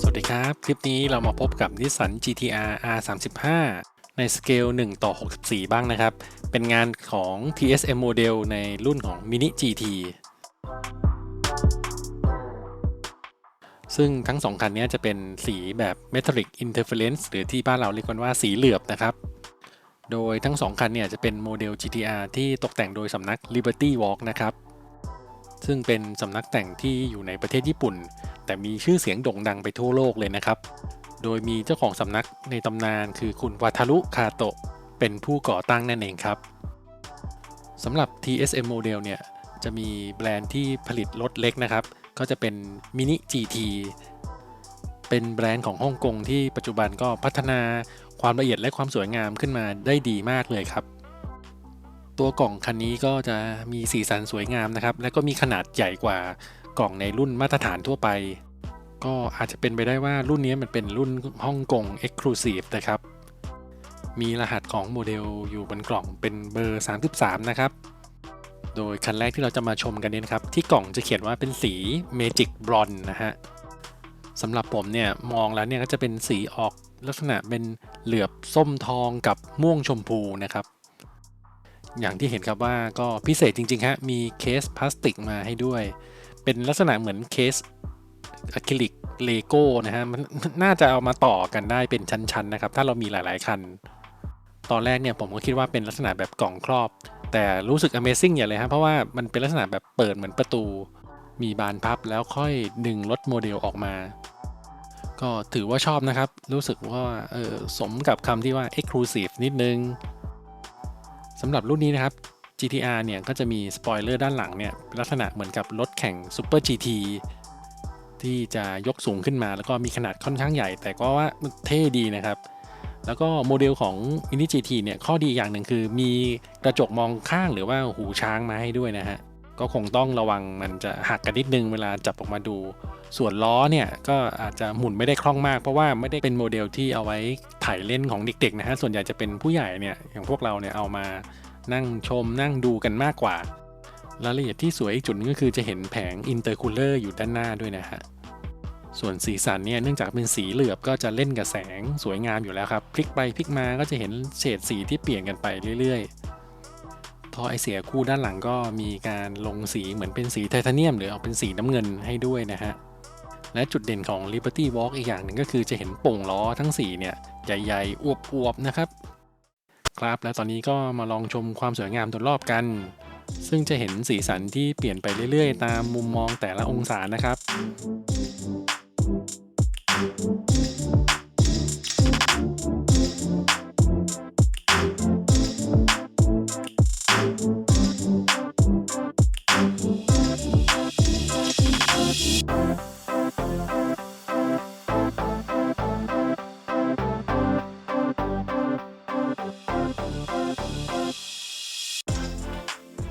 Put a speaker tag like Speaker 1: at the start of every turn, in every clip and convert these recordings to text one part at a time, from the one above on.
Speaker 1: สวัสดีครับ คลิปนี้เรามาพบกับนิสสัน GTR R35 ในสเกล 1 ต่อ 64 บ้างนะครับ เป็นงานของ TSM Model ในรุ่นของ Mini GT ซึ่งทั้งสองคันนี้จะเป็นสีแบบ Metallic Interference หรือที่บ้านเราเรียกกันว่าสีเหลือบนะครับ โดยทั้งสองคันเนี่ยจะเป็นโมเดล GTR ที่ตกแต่งโดยสำนัก Liberty Walk นะครับซึ่งเป็นสำนักแต่งที่อยู่ในประเทศญี่ปุ่น แต่มีชื่อเสียงโด่งดังไปทั่วโลกเลยนะครับ โดยมีเจ้าของสำนักในตำนานคือคุณวาทารุคาโตะ เป็นผู้ก่อตั้งนั่นเองครับสำหรับ TSM Model เนี่ยจะมีแบรนด์ที่ผลิตรถเล็กนะครับ ก็จะเป็น Mini GT เป็นแบรนด์ของฮ่องกงที่ปัจจุบันก็พัฒนาความละเอียดและความสวยงามขึ้นมาได้ดีมากเลยครับ ตัวกล่องคันนี้ก็จะมีสีสันสวยงามนะครับ และก็มีขนาดใหญ่กว่า กล่องในรุ่นมาตรฐานทั่วไป ก็อาจจะเป็นไปได้ว่ารุ่นนี้มันเป็นรุ่นฮ่องกง Exclusive นะครับ มีรหัสของโมเดลอยู่บนกล่องเป็นเบอร์ 33 นะครับ โดยคันแรกที่เราจะมาชมกันเนี่ยนะครับ ที่กล่องจะเขียนว่าเป็นสี Magic Blonde นะฮะสำหรับผมเนี่ยมองแล้วเนี่ยก็จะเป็นสีออกลักษณะเป็นเหลือบส้มทองกับม่วงชมพูนะครับ อย่างที่เห็นครับว่าก็พิเศษจริงๆฮะมีเคสพลาสติกมาให้ด้วย เป็นลักษณะเหมือนเคสอะคริลิกเลโก้นะฮะมันน่าจะเอามาต่อกันได้เป็นชั้นๆนะครับ ถ้าเรามีหลาย ๆ คัน ตอนแรกเนี่ยผมก็คิดว่าเป็นลักษณะแบบกล่องครอบ แต่รู้สึก Amazing อย่างเลยฮะเพราะว่ามันเป็นลักษณะแบบเปิดเหมือนประตู มีบานพับแล้วค่อยดึงรถโมเดลออกมา ก็ถือว่าชอบนะครับ รู้สึกว่าเออสมกับคำที่ว่า Exclusive นิดนึงสำหรับรุ่นนี้นะครับ GTR เนี่ยก็จะมีสปอยเลอร์ด้านหลังเนี่ยลักษณะเหมือนกับรถแข่ง Super GT ที่จะยกสูงขึ้นมาแล้วก็มีขนาดค่อนข้างใหญ่ แต่ก็ว่าเท่ดีนะครับ แล้วก็โมเดลของ Mini GT เนี่ยข้อดีอย่างหนึ่งคือมีกระจกมองข้างหรือว่าหูช้างมาให้ด้วยนะฮะก็คงต้องระวังมันจะหักกันนิดนึงเวลาจับออกมาดู ส่วนล้อเนี่ยก็อาจจะหมุนไม่ได้คล่องมาก เพราะว่าไม่ได้เป็นโมเดลที่เอาไว้ถ่ายเล่นของเด็กๆนะฮะส่วนใหญ่จะเป็นผู้ใหญ่เนี่ยอย่างพวกเราเนี่ยเอามา นั่งชมนั่งดูกันมากกว่ารายละเอียดที่สวยอีกจุดนึงก็คือจะเห็นแผงอินเตอร์คูลเลอร์อยู่ด้านหน้าด้วยนะฮะส่วนสีสันเนี่ยเนื่องจากเป็นสีเหลือบก็จะเล่นกับแสงสวยงามอยู่แล้วครับ พลิกไปพลิกมาก็จะเห็นเฉดสีที่เปลี่ยนกันไปเรื่อยๆ ท่อไอเสียคู่ด้านหลังก็มีการลงสีเหมือนเป็นสีไทเทเนียม หรือเอาเป็นสีน้ำเงินให้ด้วยนะฮะ และจุดเด่นของ Liberty Walk อีกอย่างหนึ่งก็คือจะเห็นโป่งล้อทั้ง4เนี่ยใหญ่ๆอวบๆนะครับ ครับ และตอนนี้ก็มาลองชมความสวยงามโดยรอบกัน ซึ่งจะเห็นสีสันที่เปลี่ยนไปเรื่อยๆ ตามมุมมองแต่ละองศานะครับ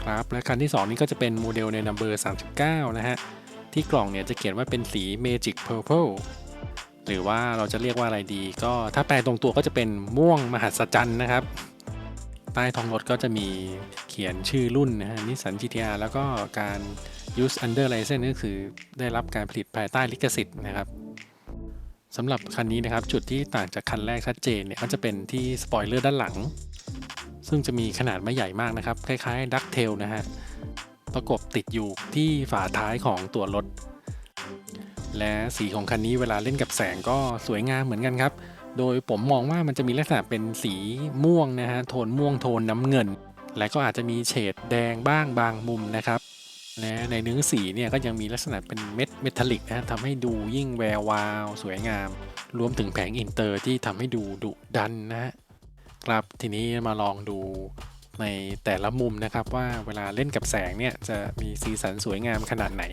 Speaker 1: ครับ และคันที่ 2 นี้ก็จะเป็นโมเดลในนัมเบอร์39 นะฮะ ที่กล่องเนี่ยจะเขียนว่าเป็นสี Magic Purple หรือว่าเราจะเรียกว่าอะไรดี ก็ถ้าแปลตรงตัวก็จะเป็นม่วงมหัศจรรย์นะครับ ใต้ท้องรถก็จะมีเขียนชื่อรุ่นนะฮะนิสสัน GTR แล้วก็การ use under license ก็คือได้รับการผลิตภายใต้ลิขสิทธิ์นะครับสำหรับคันนี้นะครับจุดที่ต่างจากคันแรกชัดเจนเนี่ยก็จะเป็นที่สปอยเลอร์ด้านหลัง ซึ่งจะมีขนาดไม่ใหญ่มากนะครับ คล้ายๆดักเทลนะฮะ ประกบติดอยู่ที่ฝาท้ายของตัวรถ และสีของคันนี้เวลาเล่นกับแสงก็สวยงามเหมือนกันครับ โดยผมมองว่ามันจะมีลักษณะเป็นสีม่วงนะฮะ โทนม่วงโทนน้ำเงิน และก็อาจจะมีเฉดแดงบ้างบางมุมนะครับและในเนื้อสีเนี่ยก็ยังมีลักษณะเป็นเม็ดเมทัลลิกนะฮะทำให้ดูยิ่งแวววาว สวยงาม รวมถึงแผงอินเตอร์ที่ทำให้ดูดุดันนะฮะ ครับทีนี้มาลองดูในแต่ละมุมนะครับว่าเวลาเล่นกับแสงเนี่ยจะมีสีสันสวยงามขนาดไหน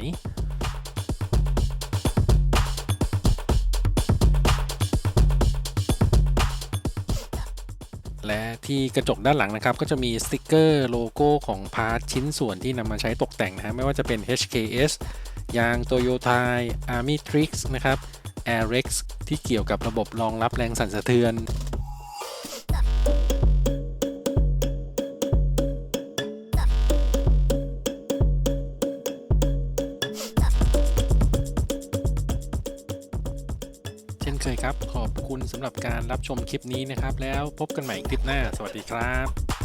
Speaker 1: และที่กระจกด้านหลังนะครับ ก็จะมีสติกเกอร์โลโก้ของพาร์ทชิ้นส่วนที่นำมาใช้ตกแต่งนะฮะไม่ว่าจะเป็น HKS ยาง Toyota Army Trix นะครับ Airex ที่เกี่ยวกับระบบรองรับแรงสั่นสะเทือน ช่นเคยครับ ขอบคุณสำหรับการรับชมคลิปนี้นะครับ แล้วพบกันใหม่คลิปหน้า สวัสดีครับ